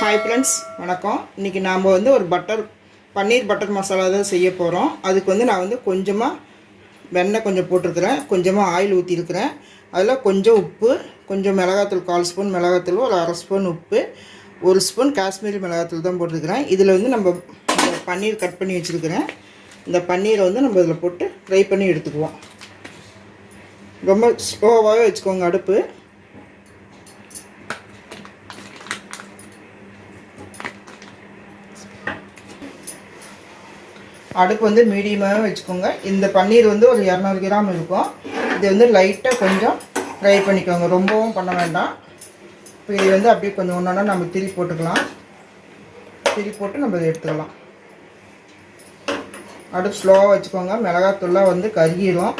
Hi friends வணக்கம். இன்றைக்கி நாம் வந்து ஒரு பட்டர் பன்னீர் பட்டர் மசாலா தான் செய்ய போகிறோம் அதுக்கு வந்து நான் வந்து கொஞ்சமாக வெண்ணெய் கொஞ்சம் போட்டிருக்கிறேன். கொஞ்சமாக ஆயில் ஊற்றிருக்கிறேன் அதில் கொஞ்சம் உப்பு கொஞ்சம் மிளகாத்தூள் கால் ஸ்பூன் மிளகாத்தூள் ஒரு அரை ஸ்பூன் உப்பு ஒரு ஸ்பூன் காஷ்மீரி மிளகாத்தூள் தான் போட்டிருக்கிறேன். இதில் வந்து நம்ம பன்னீர் கட் பண்ணி வச்சுருக்கிறேன். இந்த பன்னீரை வந்து நம்ம இதில் போட்டு ஃப்ரை பண்ணி எடுத்துக்குவோம். ரொம்ப ஸ்லோவாகவே வச்சுக்கோங்க அடுப்பு. அடுப்பு வந்து மீடியமாகவே வச்சுக்கோங்க. இந்த பன்னீர் வந்து ஒரு இரநூறு கிராம் இருக்கும். இது வந்து லைட்டாக கொஞ்சம் ஃப்ரை பண்ணிக்கோங்க. ரொம்பவும் பண்ண வேண்டாம். இப்போ இது வந்து அப்படியே கொஞ்சம் ஒன்றா நம்ம திரி போட்டுக்கலாம். திரி போட்டு நம்ம இதை எடுத்துக்கலாம். அடுப்பு ஸ்லோவாக வச்சுக்கோங்க. மிளகாத்தூள்லாம் வந்து கருகிரும்.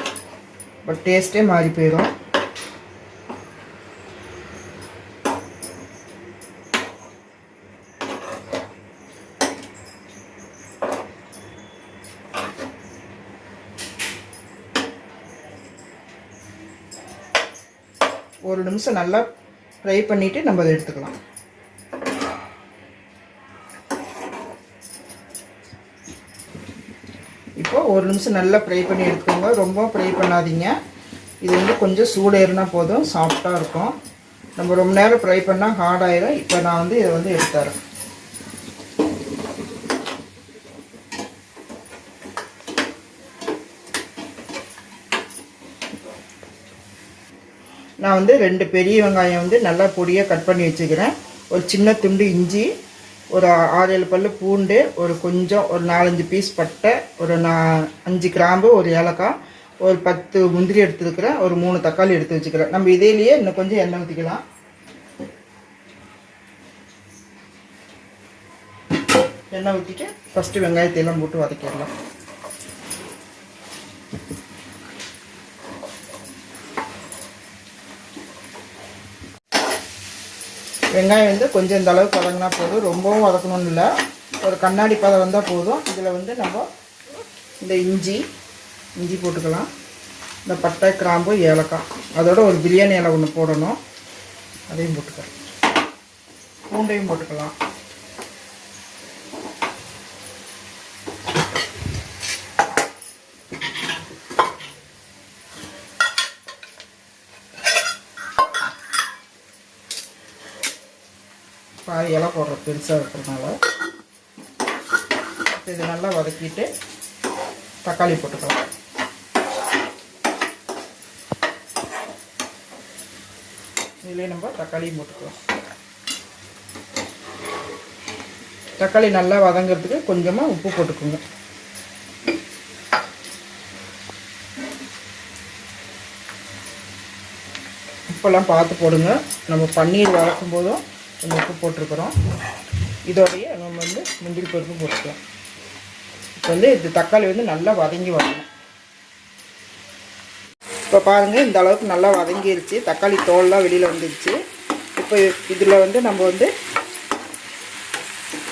பட் டேஸ்ட்டே மாறி போயிடும் ஒரு நிமிஷம் நல்லா ஃப்ரை பண்ணிவிட்டு நம்ம அதை எடுத்துக்கலாம். இப்போ ஒரு நிமிஷம் நல்லா ஃப்ரை பண்ணி எடுத்துக்கோங்க. ரொம்ப ஃப்ரை பண்ணாதீங்க. இது வந்து கொஞ்சம் சூடேறினா போதும் சாஃப்டாக இருக்கும். நம்ம ரொம்ப நேரம் ஃப்ரை பண்ணால் ஹார்ட் இப்போ நான் வந்து இதை வந்து எடுத்துறேன் நான் வந்து ரெண்டு பெரிய வெங்காயம் வந்து நல்லா பொடியாக கட் பண்ணி வச்சுக்கிறேன். ஒரு சின்ன துண்டு இஞ்சி ஒரு ஆறு ஏழு பல்லு பூண்டு ஒரு கொஞ்சம் ஒரு நாலஞ்சு பீஸ் பட்டை ஒரு நா அஞ்சு கிராம்பு ஒரு ஏலக்காய் ஒரு பத்து முந்திரி எடுத்துருக்கிறேன். ஒரு மூணு தக்காளி எடுத்து வச்சுக்கிறேன். நம்ம இதிலேயே இன்னும் கொஞ்சம் எண்ணெய் ஊற்றிக்கலாம் எண்ணெய் ஊற்றிக்க ஃபஸ்ட்டு வெங்காயத்தை எல்லாம் போட்டு வதக்கிடலாம். வெங்காயம் வந்து கொஞ்சம் இந்த அளவுக்கு வதங்கினா போதும். ரொம்பவும் வதக்கணும்னு இல்லை. ஒரு கண்ணாடி பதம் வந்தால் போதும். இதில் வந்து நம்ம இந்த இஞ்சி இஞ்சி போட்டுக்கலாம். இந்த பட்டை கிராம்பு ஏலக்காய். அதோட ஒரு பிரியாணி இலை ஒன்று போடணும். அதையும் போட்டுக்கலாம். பூண்டையும் போட்டுக்கலாம். பாதி இலை போடுறோம் பெருசாக இருக்கிறதுனால. இது நல்லா வதக்கிட்டு தக்காளி போட்டுக்கலாம். இதுலேயே நம்ம தக்காளியும் போட்டுக்கலாம். தக்காளி நல்லா வதங்கிறதுக்கு கொஞ்சமாக உப்பு போட்டுக்கோங்க. உப்பெல்லாம் பார்த்து போடுங்க. நம்ம பன்னீர் வளர்க்கும் போதும் நம்ம உப்பு போட்டிருக்கிறோம். இதோடைய நம்ம வந்து முந்திரி பருப்பு போட்டுக்கலாம். இப்போ வந்து இது தக்காளி வந்து நல்லா வதங்கி வரணும். இப்போ பாருங்கள் இந்த அளவுக்கு நல்லா வதங்கிருச்சு. தக்காளி தோல்லாம் வெளியில் வந்துருச்சு. இப்போ இதில் வந்து நம்ம வந்து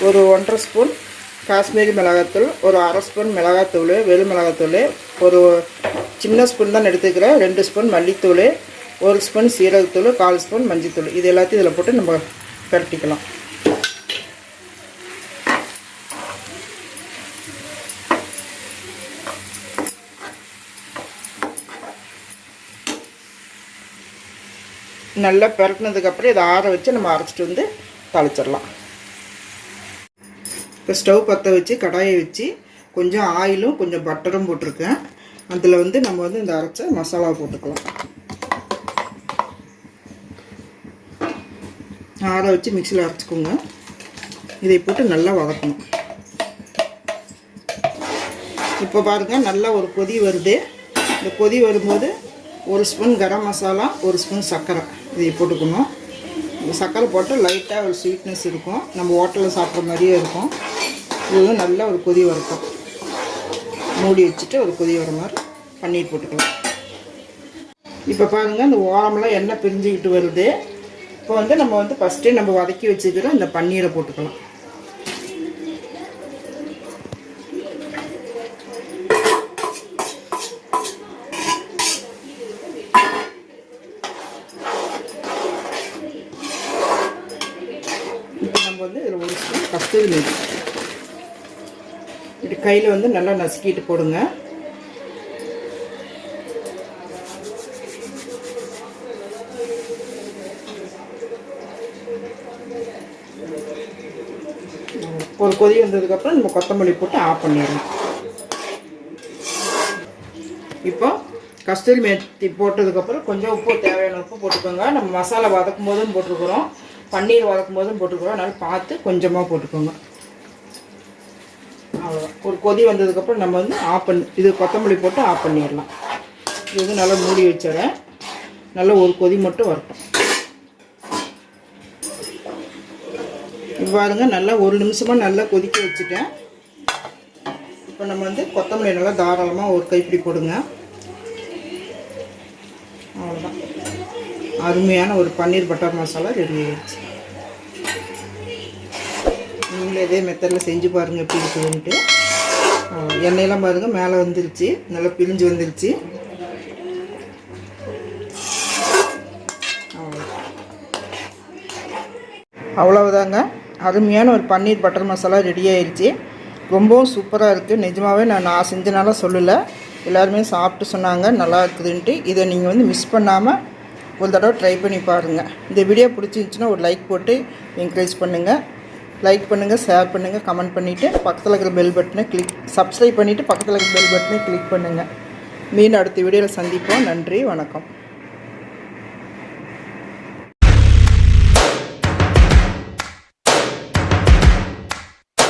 ஒரு ஒன்றரை ஸ்பூன் காஷ்மீரி மிளகாத்தூள் ஒரு அரை ஸ்பூன் மிளகாத்தூள் வெறும் மிளகாத்தூள் ஒரு சின்ன ஸ்பூன் தான் எடுத்துக்கிறேன். ரெண்டு ஸ்பூன் மல்லித்தூள் ஒரு ஸ்பூன் சீரகத்தூள் கால் ஸ்பூன் மஞ்சத்தூள். இது எல்லாத்தையும் இதில் போட்டு நம்ம பரட்டிக்கலாம். நல்லா பிறட்டினதுக்கப்புறம் இதை ஆற வச்சு நம்ம அரைச்சிட்டு வந்து தாளிச்சிடலாம். இப்போ ஸ்டவ் பற்ற வச்சு கடாயை வச்சு கொஞ்சம் ஆயிலும் கொஞ்சம் பட்டரும் போட்டிருக்கேன். அதில் வந்து நம்ம வந்து இந்த அரைச்ச மசாலா போட்டுக்கலாம். ஆற வச்சு மிக்சியில் அரைச்சிக்கோங்க. இதை போட்டு நல்லா வதக்கணும். இப்போ பாருங்கள் நல்லா ஒரு கொதி வருது. இந்த கொதி வரும்போது ஒரு ஸ்பூன் கரம் மசாலா ஒரு ஸ்பூன் சர்க்கரை இதை போட்டுக்கணும். இந்த சர்க்கரை போட்டு லைட்டாக ஒரு ஸ்வீட்னஸ் இருக்கும். நம்ம ஹோட்டலில் சாப்பிட்ற மாதிரியே இருக்கும். இது நல்ல நல்லா ஒரு கொதி வரட்டும். மூடி வச்சுட்டு ஒரு கொதி வர மாதிரி பன்னீர் போட்டுக்கலாம். இப்போ பாருங்கள் இந்த ஓரமெல்லாம் எண்ணெய் பிரிஞ்சுக்கிட்டு வருது. இப்போ வந்து நம்ம வந்து ஃபஸ்ட்டே நம்ம வதக்கி வச்சுக்கிற இந்த பன்னீரை போட்டுக்கலாம். இப்போ நம்ம வந்து கஸ்தூரி மேத்தி. கையில் வந்து நல்லா நசுக்கிட்டு போடுங்க. ஒரு கொதி வந்ததுக்கப்புறம் நம்ம கொத்தமல்லி போட்டு ஆஃப் பண்ணிடலாம் இப்போ கஸ்தூரி மேத்தி போட்டதுக்கப்புறம் கொஞ்சம் உப்பு தேவையான உப்பு போட்டுக்கோங்க. நம்ம மசாலா வதக்கும் போதும் போட்டிருக்கிறோம். பன்னீர் வதக்கும் போதும் போட்டுருக்குறோம். அதனால் பார்த்து கொஞ்சமாக போட்டுக்கோங்க. அவ்வளோதான் ஒரு கொதி வந்ததுக்கப்புறம் நம்ம வந்து ஆஃப் பண்ணி இது கொத்தமல்லி போட்டு ஆஃப் பண்ணிடலாம். இது வந்து நல்லா மூடி வச்சிடறேன். நல்லா ஒரு கொதி மட்டும் வரட்டும். இவ்வாறுங்க நல்லா ஒரு நிமிஷமாக நல்லா கொதிக்க வச்சுட்டேன். இப்போ நம்ம வந்து கொத்தமல்லி நல்லா தாராளமாக ஒரு கைப்பிடி போடுங்க. அவ்வளோதான் அருமையான ஒரு பன்னீர் பட்டர் மசாலா ரெடி ஆயிடுச்சு. நீங்களும் இதே மெத்தடில் செஞ்சு பாருங்கள் எப்படி இருக்குதுன்ட்டு எண்ணெயெல்லாம் பாருங்கள் மேலே வந்துருச்சு. நல்லா பிரிஞ்சு வந்துருச்சு. அவ்வளோதாங்க அவ்வளவுதாங்க. அருமையான ஒரு பன்னீர் பட்டர் மசாலா ரெடி ஆயிடுச்சு ரொம்பவும் சூப்பராக இருக்குது நிஜமாகவே நான் நான் செஞ்சனால சொல்லலை. எல்லாருமே சாப்பிட்டு சொன்னாங்க. நல்லா இருக்குதுன்ட்டு. இதை நீங்கள் வந்து மிஸ் பண்ணாமல் ஒரு தடவை ட்ரை பண்ணி பாருங்கள் இந்த வீடியோ பிடிச்சிருந்துச்சின்னா ஒரு லைக் போட்டு என்கரேஜ் பண்ணுங்கள் லைக் பண்ணுங்கள் ஷேர் பண்ணுங்கள் கமெண்ட் பண்ணிவிட்டு பக்கத்தில் இருக்கிற பெல் பட்டனை கிளிக் சப்ஸ்கிரைப் பண்ணிவிட்டு பக்கத்தில் இருக்கிற பெல் பட்டனை கிளிக் பண்ணுங்கள் மீண்டும் அடுத்த வீடியோவில் சந்திப்போம். நன்றி வணக்கம்.